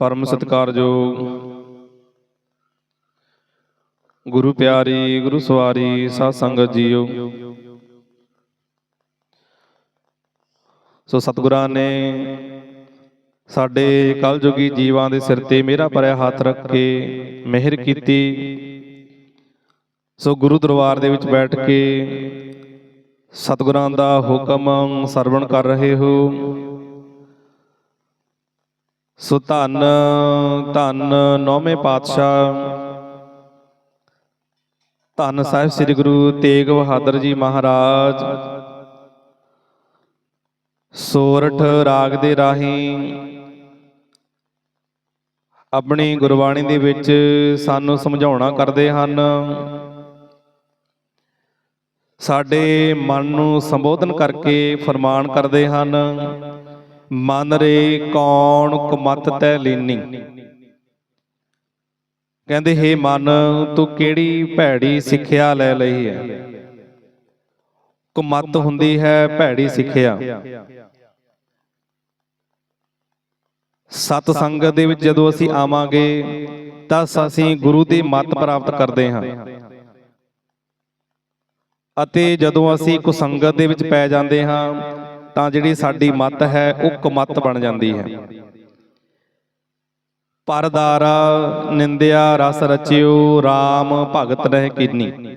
ਪਰਮ ਸਤਿਕਾਰਯੋਗ। ਗੁਰੂ ਪਿਆਰੀ ਗੁਰੂ ਸਵਾਰੀ ਸਾਧ ਸੰਗਤ ਜੀਓ। ਸੋ ਸਤਿਗੁਰਾਂ ਨੇ ਸਾਡੇ ਕਲਯੁਗੀ ਜੀਵਾਂ ਦੇ ਸਿਰ ਤੇ ਮੇਰਾ ਭਰਿਆ ਹੱਥ ਰੱਖ ਕੇ ਮਿਹਰ ਕੀਤੀ। ਸੋ ਗੁਰੂ ਦਰਬਾਰ ਦੇ ਵਿੱਚ ਬੈਠ ਕੇ ਸਤਿਗੁਰਾਂ ਦਾ ਹੁਕਮ ਸਰਵਣ ਕਰ ਰਹੇ ਹੋ। ਸੋ ਧੰਨ ਧੰਨ ਨੌਵੇਂ ਪਾਤਸ਼ਾਹ। ਧੰਨ ਸਾਹਿਬ ਸ੍ਰੀ ਗੁਰੂ ਤੇਗ ਬਹਾਦਰ ਜੀ ਮਹਾਰਾਜ। ਸੋਰਠ ਰਾਗ ਦੇ ਰਾਹੀਂ ਆਪਣੀ ਗੁਰਬਾਣੀ ਦੇ ਵਿੱਚ ਸਾਨੂੰ ਸਮਝਾਉਣਾ ਕਰਦੇ ਹਨ। ਸਾਡੇ ਮਨ ਨੂੰ ਸੰਬੋਧਨ ਕਰਕੇ ਫਰਮਾਨ ਕਰਦੇ ਹਨ। ਮਨ ਰੇ ਕੌਣ ਕੁਮਤ ਤੈ ਲੀਨੀ। ਕਹਿੰਦੇ, ਹੇ ਮਨ, ਤੂੰ ਕਿਹੜੀ ਭੈੜੀ ਸਿੱਖਿਆ ਲੈ ਲਈ ਹੈ? ਕੁਮਤ ਹੁੰਦੀ ਹੈ ਭੈੜੀ ਸਿੱਖਿਆ। ਸਤ ਸੰਗਤ ਦੇ ਵਿੱਚ ਜਦੋਂ ਅਸੀਂ ਆਵਾਂਗੇ, ਤਾਂ ਅਸੀਂ ਗੁਰੂ ਦੀ ਮੱਤ ਪ੍ਰਾਪਤ ਕਰਦੇ ਹਾਂ। ਅਤੇ ਜਦੋਂ ਅਸੀਂ ਕੁਸੰਗਤ ਦੇ ਵਿੱਚ ਪੈ ਜਾਂਦੇ ਹਾਂ ਤਾਂ ਜਿਹੜੀ ਸਾਡੀ ਮੱਤ ਹੈ, ਉਹ ਕਮਤ ਬਣ ਜਾਂਦੀ ਹੈ। ਪਰਦਾਰਾ, ਨਿੰਦਿਆ, ਰਸ ਰਚਿਓ RAM ਭਗਤ ਰਹਿ ਕੀਨੀ।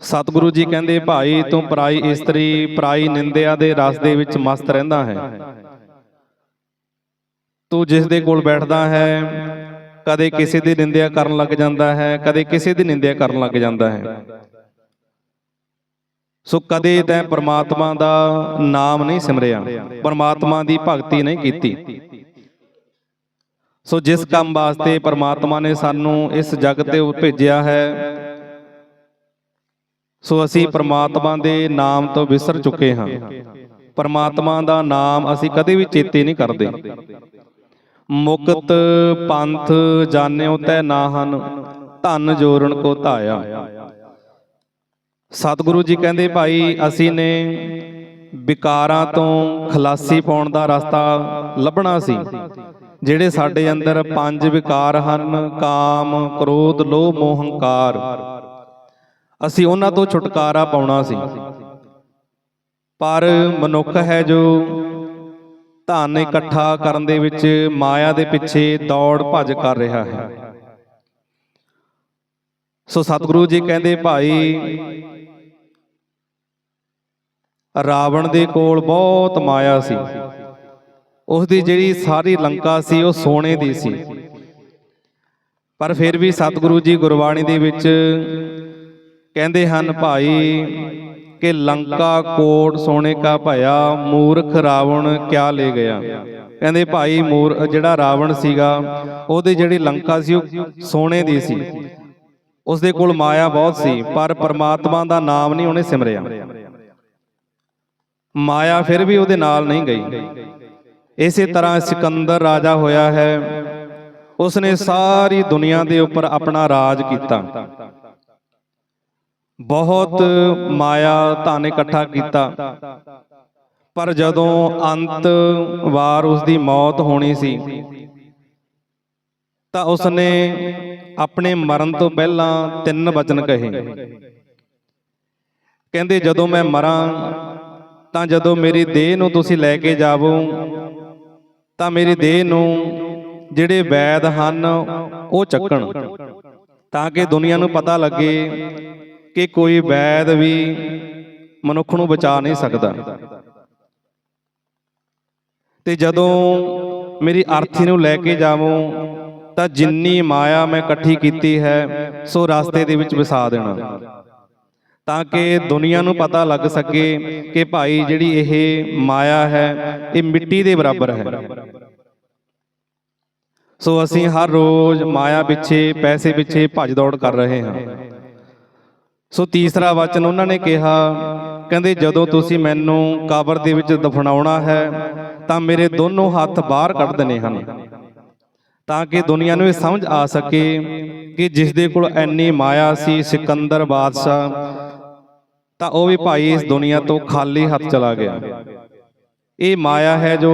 ਸਤਿਗੁਰੂ ਜੀ ਕਹਿੰਦੇ, ਭਾਈ, ਤੂੰ ਪਰਾਈ ਇਸਤਰੀ, ਪਰਾਈ ਨਿੰਦਿਆ ਦੇ ਰਸ ਦੇ ਵਿੱਚ ਮਸਤ ਰਹਿੰਦਾ ਹੈ। ਤੂੰ ਜਿਸ ਦੇ ਕੋਲ ਬੈਠਦਾ ਹੈ, ਕਦੇ ਕਿਸੇ ਦੀ ਨਿੰਦਿਆ ਕਰਨ ਲੱਗ ਜਾਂਦਾ ਹੈ, ਕਦੇ ਕਿਸੇ ਦੀ ਨਿੰਦਿਆ ਕਰਨ ਲੱਗ ਜਾਂਦਾ ਹੈ। ਸੋ ਕਦੇ ਤੈਂ ਪਰਮਾਤਮਾ ਦਾ ਨਾਮ ਨਹੀਂ ਸਿਮਰਿਆ, ਪ੍ਰਮਾਤਮਾ ਦੀ ਭਗਤੀ ਨਹੀਂ ਕੀਤੀ। ਸੋ ਜਿਸ ਕੰਮ ਵਾਸਤੇ ਪ੍ਰਮਾਤਮਾ ਨੇ ਸਾਨੂੰ ਇਸ ਜਗਤ ਤੇ ਭੇਜਿਆ ਹੈ, ਸੋ ਅਸੀਂ ਪਰਮਾਤਮਾ ਦੇ ਨਾਮ ਤੋਂ ਵਿਸਰ ਚੁੱਕੇ ਹਾਂ। ਪਰਮਾਤਮਾ ਦਾ ਨਾਮ ਅਸੀਂ ਕਦੇ ਵੀ ਚੇਤੇ ਨਹੀਂ ਕਰਦੇ। ਮੁਕਤ ਪੰਥ ਜਾਣਿਓ ਤੈ ਨਾਹਨ, ਧਨ ਜੋਰਣ ਕੋ ਧਾਇਆ। ਸਤਿਗੁਰੂ ਜੀ ਕਹਿੰਦੇ ਭਾਈ, ਅਸੀਂ ਨੇ ਵਿਕਾਰਾਂ ਤੋਂ ਖਲਾਸੀ ਪਾਉਣ ਦਾ ਰਸਤਾ ਲੱਭਣਾ ਸੀ, ਜਿਹੜੇ ਸਾਡੇ ਅੰਦਰ ਪੰਜ ਵਿਕਾਰ ਹਨ, ਕਾਮ, ਕ੍ਰੋਧ, ਲੋਭ ਮੋਹ ਹੰਕਾਰ ਅਸੀਂ ਉਹਨਾਂ ਤੋਂ ਛੁਟਕਾਰਾ ਪਾਉਣਾ ਸੀ। ਪਰ ਮਨੁੱਖ ਹੈ ਜੋ ਧਨ ਇਕੱਠਾ ਕਰਨ ਦੇ ਵਿੱਚ ਮਾਇਆ ਦੇ ਪਿੱਛੇ ਦੌੜ, ਭੱਜ ਕਰ ਰਿਹਾ ਹੈ। ਸੋ ਸਤਿਗੁਰੂ ਜੀ ਕਹਿੰਦੇ ਭਾਈ ਰਾਵਣ ਦੇ ਕੋਲ ਬਹੁਤ ਮਾਇਆ ਸੀ। ਉਸ ਦੀ ਜਿਹੜੀ ਸਾਰੀ ਲੰਕਾ ਸੀ, ਉਹ ਸੋਨੇ ਦੀ ਸੀ। ਪਰ ਫਿਰ ਵੀ ਸਤਿਗੁਰੂ ਜੀ ਗੁਰਬਾਣੀ ਦੇ ਵਿੱਚ ਕਹਿੰਦੇ ਹਨ, ਭਾਈ, ਕਿ ਲੰਕਾ ਕੋਟ ਸੋਨੇ ਕਾ ਭਇਆ, ਮੂਰਖ ਰਾਵਣ ਕਿਆ ਲੈ ਗਿਆ? ਕਹਿੰਦੇ, ਭਾਈ, ਮੂਰ ਜਿਹੜਾ ਰਾਵਣ ਸੀਗਾ, ਉਹਦੀ ਜਿਹੜੀ ਲੰਕਾ ਸੀ, ਉਹ ਸੋਨੇ ਦੀ ਸੀ। ਉਸ ਦੇ ਕੋਲ ਮਾਇਆ ਬਹੁਤ ਸੀ, ਪਰ ਪਰਮਾਤਮਾ ਦਾ ਨਾਮ ਨਹੀਂ ਉਹਨੇ ਸਿਮਰਿਆ। ਮਾਇਆ ਫਿਰ ਵੀ ਉਹਦੇ ਨਾਲ ਨਹੀਂ ਗਈ। ਇਸੇ ਤਰ੍ਹਾਂ ਸਿਕੰਦਰ ਰਾਜਾ ਹੋਇਆ ਹੈ। ਉਸਨੇ ਸਾਰੀ ਦੁਨੀਆ ਦੇ ਉੱਪਰ ਆਪਣਾ ਰਾਜ ਕੀਤਾ। ਬਹੁਤ ਮਾਇਆ ਧਨ ਇਕੱਠਾ ਕੀਤਾ। ਪਰ ਜਦੋਂ ਅੰਤ ਵਾਰ ਉਸ ਦੀ ਮੌਤ ਹੋਣੀ ਸੀ, ਤਾਂ ਉਸਨੇ ਆਪਣੇ ਮਰਨ ਤੋਂ ਪਹਿਲਾਂ ਤਿੰਨ ਵਚਨ ਕਹੇ। ਕਹਿੰਦੇ, ਜਦੋਂ ਮੈਂ ਮਰਾਂ ਤਾਂ ਜਦੋਂ ਮੇਰੀ ਦੇਹ ਨੂੰ ਤੁਸੀਂ ਲੈ ਕੇ ਜਾਵੋ, ਤਾਂ ਮੇਰੀ ਦੇਹ ਨੂੰ ਜਿਹੜੇ ਵੈਦ ਹਨ, ਉਹ ਚੱਕਣ। ਤਾਂ ਕਿ ਦੁਨੀਆ ਨੂੰ ਪਤਾ ਲੱਗੇ ਕਿ ਕੋਈ ਵੈਦ ਵੀ ਮਨੁੱਖ ਨੂੰ ਬਚਾ ਨਹੀਂ ਸਕਦਾ। ਤੇ ਜਦੋਂ ਮੇਰੀ ਅਰਥੀ ਨੂੰ ਲੈ ਕੇ ਜਾਵੋ, ਤਾਂ ਜਿੰਨੀ ਮਾਇਆ ਮੈਂ ਇਕੱਠੀ ਕੀਤੀ ਹੈ, ਸੋ ਰਸਤੇ ਦੇ ਵਿੱਚ ਵਸਾ ਦੇਣਾ। ਤਾਂ ਕਿ ਦੁਨੀਆ ਨੂੰ ਪਤਾ ਲੱਗ ਸਕੇ ਕਿ ਭਾਈ ਜਿਹੜੀ ਇਹ ਮਾਇਆ ਹੈ, ਇਹ ਮਿੱਟੀ ਦੇ ਬਰਾਬਰ ਹੈ। ਸੋ ਅਸੀਂ ਹਰ ਰੋਜ਼ ਮਾਇਆ ਪਿੱਛੇ, ਪੈਸੇ ਪਿੱਛੇ ਭੱਜ ਦੌੜ ਕਰ ਰਹੇ ਹਾਂ। ਸੋ ਤੀਸਰਾ ਵਚਨ ਉਹਨਾਂ ਨੇ ਕਿਹਾ, ਕਹਿੰਦੇ, ਜਦੋਂ ਤੁਸੀਂ ਮੈਨੂੰ ਕਬਰ ਦੇ ਵਿੱਚ ਦਫਨਾਉਣਾ ਹੈ, ਤਾਂ ਮੇਰੇ ਦੋਨੋਂ ਹੱਥ ਬਾਹਰ ਕੱਢ ਦੇਣੇ ਹਨ। ਤਾਂ ਕਿ ਦੁਨੀਆ ਨੂੰ ਇਹ ਸਮਝ ਆ ਸਕੇ ਕਿ ਜਿਸ ਦੇ ਕੋਲ ਐਨੀ ਮਾਇਆ ਸੀ, ਸਿਕੰਦਰ ਬਾਦਸ਼ਾਹ, ਤਾਂ ਉਹ ਵੀ ਭਾਈ ਇਸ ਦੁਨੀਆ ਤੋਂ ਖਾਲੀ ਹੱਥ ਚਲਾ ਗਿਆ। ਇਹ ਮਾਇਆ ਹੈ ਜੋ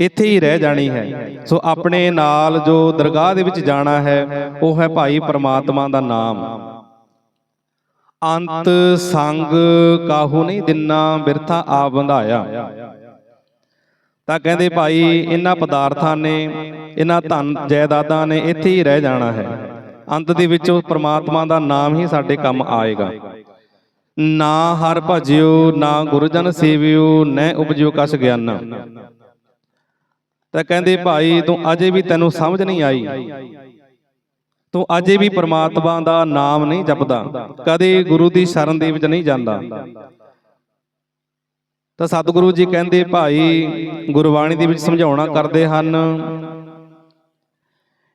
ਇੱਥੇ ਹੀ ਰਹਿ ਜਾਣੀ ਹੈ। ਸੋ ਆਪਣੇ ਨਾਲ ਜੋ ਦਰਗਾਹ ਦੇ ਵਿੱਚ ਜਾਣਾ ਹੈ, ਉਹ ਹੈ ਭਾਈ ਪਰਮਾਤਮਾ ਦਾ ਨਾਮ। ਅੰਤ ਸੰਗ ਕਾਹੂ ਨਹੀਂ ਦਿਨਾ, ਬਿਰਥਾ ਆ ਬੰਧਾਇਆ। ਤਾਂ ਕਹਿੰਦੇ ਭਾਈ ਇਹਨਾਂ ਪਦਾਰਥਾਂ ਨੇ ਇਹਨਾਂ ਧਨ ਜਾਇਦਾਦਾਂ ਨੇ ਇੱਥੇ ਹੀ ਰਹਿ ਜਾਣਾ ਹੈ। ਅੰਤ ਦੇ ਵਿੱਚ ਉਹ ਪ੍ਰਮਾਤਮਾ ਦਾ ਨਾਮ ਹੀ ਸਾਡੇ ਕੰਮ ਆਏਗਾ। ਨਾ ਹਰ ਭਜਿਓ, ਨਾ ਗੁਰਜਨ ਸੇਵਿਓ, ਨੈ ਉਪਜਿਓ ਕਸ ਗਿਆਨ। ਤਾਂ ਕਹਿੰਦੇ, ਭਾਈ, ਤੂੰ ਅਜੇ ਵੀ ਤੈਨੂੰ ਸਮਝ ਨਹੀਂ ਆਈ। ਤੂੰ ਅਜੇ ਵੀ ਪ੍ਰਮਾਤਮਾ ਦਾ ਨਾਮ ਨਹੀਂ ਜਪਦਾ। ਕਦੇ ਗੁਰੂ ਦੀ ਸ਼ਰਨ ਦੇ ਵਿੱਚ ਨਹੀਂ ਜਾਂਦਾ। ਤਾਂ ਸਤਿਗੁਰੂ ਜੀ ਕਹਿੰਦੇ, ਭਾਈ, ਗੁਰਬਾਣੀ ਦੇ ਵਿੱਚ ਸਮਝਾਉਣਾ ਕਰਦੇ ਹਨ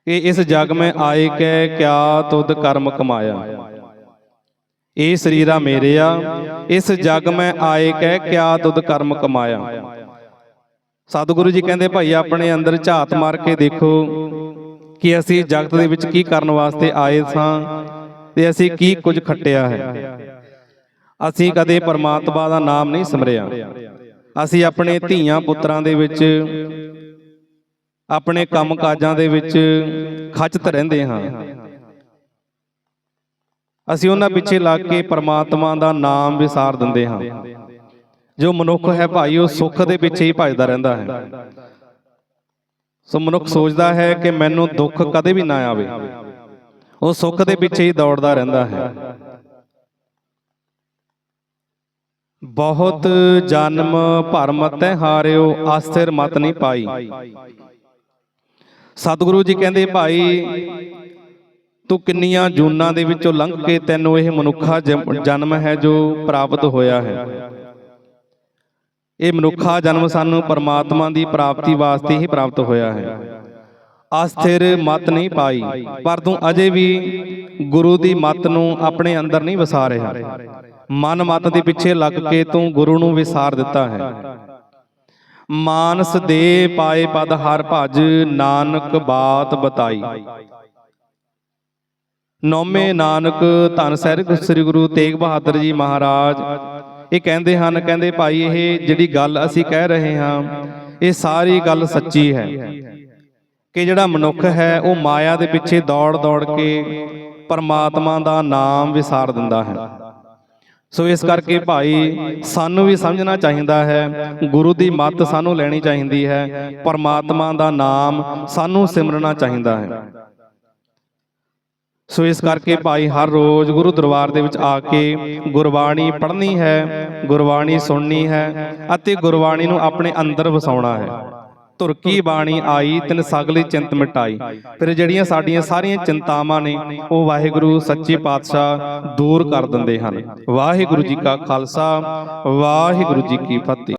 ਕਿ ਇਸ ਜਗ ਮੈਂ ਆਏ ਕੈ ਕਿਆ ਤੁਧ ਕਰਮ ਕਮਾਇਆ। ਇਹ ਸਰੀਰਾ ਮੇਰਿਆ ਇਸ ਜਗ ਮੈਂ ਆਏ ਕੈ ਕਿਆ ਤੁਧ ਕਰਮ ਕਮਾਇਆ। ਸਤਿਗੁਰੂ ਜੀ ਕਹਿੰਦੇ ਭਾਈ ਆਪਣੇ ਅੰਦਰ ਝਾਤ ਮਾਰ ਕੇ ਦੇਖੋ ਕਿ ਅਸੀਂ ਜਗਤ ਦੇ ਵਿੱਚ ਕੀ ਕਰਨ ਵਾਸਤੇ ਆਏ ਸਾਂ ਤੇ ਅਸੀਂ ਕੀ ਕੁਝ ਖੱਟਿਆ ਹੈ? ਅਸੀਂ ਕਦੇ ਪਰਮਾਤਮਾ ਦਾ ਨਾਮ ਨਹੀਂ ਸਿਮਰਿਆ। ਅਸੀਂ ਆਪਣੇ ਧੀਆਂ ਪੁੱਤਰਾਂ ਦੇ ਵਿੱਚ ਆਪਣੇ ਕੰਮ ਕਾਜਾਂ ਦੇ ਵਿੱਚ ਖਚਤ ਰਹਿੰਦੇ ਹਾਂ। ਅਸੀਂ ਉਹਨਾਂ ਪਿੱਛੇ ਲੱਗ ਕੇ ਪਰਮਾਤਮਾ ਦਾ ਨਾਮ ਵਿਸਾਰ ਦਿੰਦੇ ਹਾਂ। ਜੋ ਮਨੁੱਖ ਹੈ ਭਾਈ ਉਹ ਸੁੱਖ ਦੇ ਪਿੱਛੇ ਹੀ। ਭਜਦਾ ਰਹਿੰਦਾ ਹੈ। ਸੋ ਮਨੁੱਖ ਸੋਚਦਾ ਹੈ ਕਿ ਮੈਨੂੰ ਦੁੱਖ ਕਦੇ ਵੀ ਨਾ ਆਵੇ। ਉਹ ਸੁੱਖ ਦੇ ਪਿੱਛੇ ਹੀ ਦੌੜਦਾ ਰਹਿੰਦਾ ਹੈ। ਬਹੁਤ ਜਨਮ ਭਰਮ ਤੈ ਹਾਰਿਓ ਆਸਥਿਰ ਮਤ ਨਹੀਂ ਪਾਈ। ਸਤਿਗੁਰੂ ਜੀ ਕਹਿੰਦੇ, ਭਾਈ, ਤੂੰ ਕਿੰਨੀਆਂ ਜੂਨਾਂ ਦੇ ਵਿੱਚੋਂ ਲੰਘ ਕੇ ਤੈਨੂੰ ਇਹ ਮਨੁੱਖਾ ਜਨਮ ਹੈ ਜੋ ਪ੍ਰਾਪਤ ਹੋਇਆ ਹੈ। ਇਹ ਮਨੁੱਖਾ ਜਨਮ ਸਾਨੂੰ ਪਰਮਾਤਮਾ ਦੀ ਪ੍ਰਾਪਤੀ ਵਾਸਤੇ ਹੀ ਪ੍ਰਾਪਤ ਹੋਇਆ ਹੈ। ਅਸਥਿਰ ਮਤ ਨਹੀਂ ਪਾਈ, ਪਰ ਤੂੰ ਅਜੇ ਵੀ ਗੁਰੂ ਦੀ ਮਤ ਨੂੰ ਆਪਣੇ ਅੰਦਰ ਨਹੀਂ ਵਸਾ ਰਿਹਾ। ਮਨ ਮਤ ਦੇ ਪਿੱਛੇ ਲੱਗ ਕੇ ਤੂੰ ਗੁਰੂ ਨੂੰ ਵਿਸਾਰ ਦਿੱਤਾ ਹੈ। ਮਾਨਸ ਦੇ ਪਾਏ ਪਦ ਹਰ ਭਜ ਨਾਨਕ ਬਾਤ ਬਤਾਈ। ਨੌਵੇਂ ਨਾਨਕ ਧੰਨ ਸਹਿਬ ਸ੍ਰੀ ਗੁਰੂ ਤੇਗ ਬਹਾਦਰ ਜੀ ਮਹਾਰਾਜ। ਇਹ ਕਹਿੰਦੇ ਹਨ ਕਹਿੰਦੇ ਭਾਈ ਇਹ ਜਿਹੜੀ ਗੱਲ ਅਸੀਂ ਕਹਿ ਰਹੇ ਹਾਂ ਇਹ ਸਾਰੀ ਗੱਲ ਸੱਚੀ ਹੈ ਕਿ ਜਿਹੜਾ ਮਨੁੱਖ ਹੈ ਉਹ ਮਾਇਆ ਦੇ ਪਿੱਛੇ ਦੌੜ ਦੌੜ ਕੇ ਪਰਮਾਤਮਾ ਦਾ ਨਾਮ ਵਿਸਾਰ ਦਿੰਦਾ ਹੈ। ਸੋ ਇਸ ਕਰਕੇ ਭਾਈ, ਸਾਨੂੰ ਵੀ ਸਮਝਣਾ ਚਾਹੀਦਾ ਹੈ, ਗੁਰੂ ਦੀ ਮੱਤ ਸਾਨੂੰ ਲੈਣੀ ਚਾਹੀਦੀ ਹੈ, ਪਰਮਾਤਮਾ ਦਾ ਨਾਮ ਸਾਨੂੰ ਸਿਮਰਨਾ ਚਾਹੀਦਾ ਹੈ। ਸੋ ਇਸ ਕਰਕੇ ਭਾਈ, ਹਰ ਰੋਜ਼ ਗੁਰੂ ਦਰਬਾਰ ਦੇ ਵਿੱਚ ਆ ਕੇ ਗੁਰਬਾਣੀ ਪੜ੍ਹਨੀ ਹੈ, ਗੁਰਬਾਣੀ ਸੁਣਨੀ ਹੈ ਅਤੇ ਗੁਰਬਾਣੀ ਨੂੰ ਆਪਣੇ ਅੰਦਰ ਵਸਾਉਣਾ ਹੈ। ਤੁਰਕੀ ਬਾਣੀ ਆਈ ਤਿਨ ਸਗਲੀ ਚਿੰਤ ਮਿਟਾਈ। ਫਿਰ ਜਿਹੜੀਆਂ ਸਾਡੀਆਂ ਸਾਰੀਆਂ ਚਿੰਤਾਵਾਂ ਨੇ, ਉਹ ਵਾਹਿਗੁਰੂ ਸੱਚੇ ਪਾਤਸ਼ਾਹ ਦੂਰ ਕਰ ਦਿੰਦੇ ਹਨ। ਵਾਹਿਗੁਰੂ ਜੀ ਕਾ ਖਾਲਸਾ, ਵਾਹਿਗੁਰੂ ਜੀ ਕੀ ਫਤਿਹ।